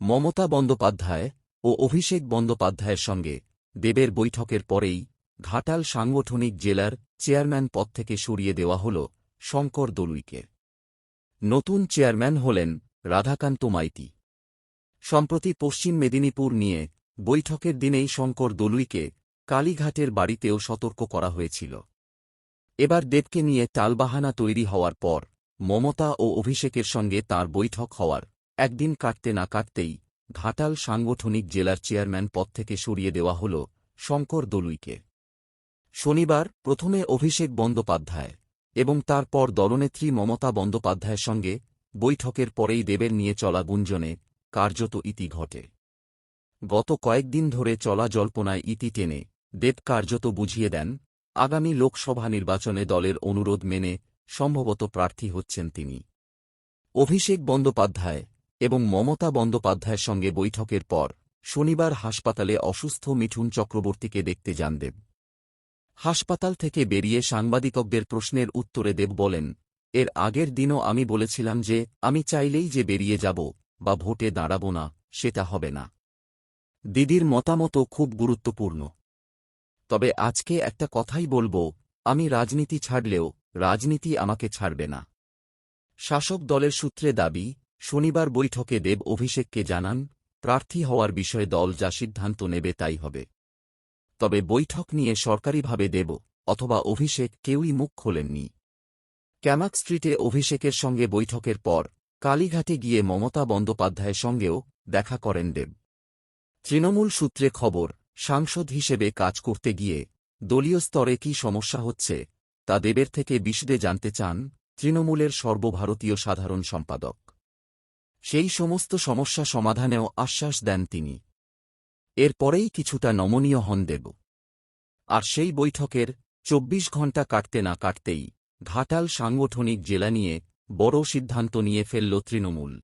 মমতা বন্দ্যোপাধ্যায় ও অভিষেক বন্দ্যোপাধ্যায়ের সঙ্গে দেবের বৈঠকের পরেই ঘাটাল সাংগঠনিক জেলার চেয়ারম্যান পদ থেকে সরিয়ে দেওয়া হল শঙ্কর দলুইকে। নতুন চেয়ারম্যান হলেন রাধাকান্ত মাইতি। সম্প্রতি পশ্চিম মেদিনীপুর নিয়ে বৈঠকের দিনেই শঙ্কর দলুইকে কালীঘাটের বাড়িতেও সতর্ক করা হয়েছিল। এবার দেবকে নিয়ে টালবাহানা তৈরি হওয়ার পর মমতা ও অভিষেকের সঙ্গে তার বৈঠক হওয়ার একদিন কাটতে না কাটতেই ঘাটাল সাংগঠনিক জেলার চেয়ারম্যান পদ থেকে সরিয়ে দেওয়া হল শঙ্কর দলুইকে। শনিবার প্রথমে অভিষেক বন্দ্যোপাধ্যায় এবং তারপর দলনেত্রী মমতা বন্দ্যোপাধ্যায়ের সঙ্গে বৈঠকের পরেই দেবের নিয়ে চলা গুঞ্জনে কার্যত ইতি ঘটে। গত কয়েকদিন ধরে চলা জল্পনায় ইতি টেনে দেব কার্যত বুঝিয়ে দেন, আগামী লোকসভা নির্বাচনে দলের অনুরোধ মেনে সম্ভবত প্রার্থী হচ্ছেন তিনি। অভিষেক বন্দ্যোপাধ্যায় এবং মমতা বন্দ্যোপাধ্যায়ের সঙ্গে বৈঠকের পর শনিবার হাসপাতালে অসুস্থ মিঠুন চক্রবর্তীকে দেখতে যান দেব। হাসপাতাল থেকে বেরিয়ে সাংবাদিকদের প্রশ্নের উত্তরে দেব বলেন, এর আগের দিনও আমি বলেছিলাম যে, আমি চাইলেই যে বেরিয়ে যাব বা ভোটে দাঁড়াব না, সেটা হবে না। দিদির মতামতও খুব গুরুত্বপূর্ণ। তবে আজকে একটা কথাই বলব, আমি রাজনীতি ছাড়লেও রাজনীতি আমাকে ছাড়বে না। শাসক দলের সূত্রে দাবি শনিবার বৈঠকে দেব অভিষেককে জানান, প্রার্থী হওয়ার বিষয়ে দল যা সিদ্ধান্ত নেবে তাই হবে। তবে বৈঠক নিয়ে সরকারিভাবে দেব অথবা অভিষেক কেউই মুখ খোলেননি। ক্যামাক স্ট্রিটে অভিষেকের সঙ্গে বৈঠকের পর কালীঘাটে গিয়ে মমতা বন্দ্যোপাধ্যায়ের সঙ্গেও দেখা করেন দেব। তৃণমূল সূত্রে খবর, সাংসদ হিসেবে কাজ করতে গিয়ে দলীয় স্তরে কি সমস্যা হচ্ছে, তা দেবের থেকে বিশদে জানতে চান তৃণমূলের সর্বভারতীয় সাধারণ সম্পাদক। সেই সমস্ত সমস্যা সমাধানেও আশ্বাস দেন তিনি। এরপরেই কিছুটা নমনীয় হন দেব। আর সেই বৈঠকের চব্বিশ ঘণ্টা কাটতে না কাটতেই ঘাটাল সাংগঠনিক জেলা নিয়ে বড় সিদ্ধান্ত নিয়ে ফেলল তৃণমূল।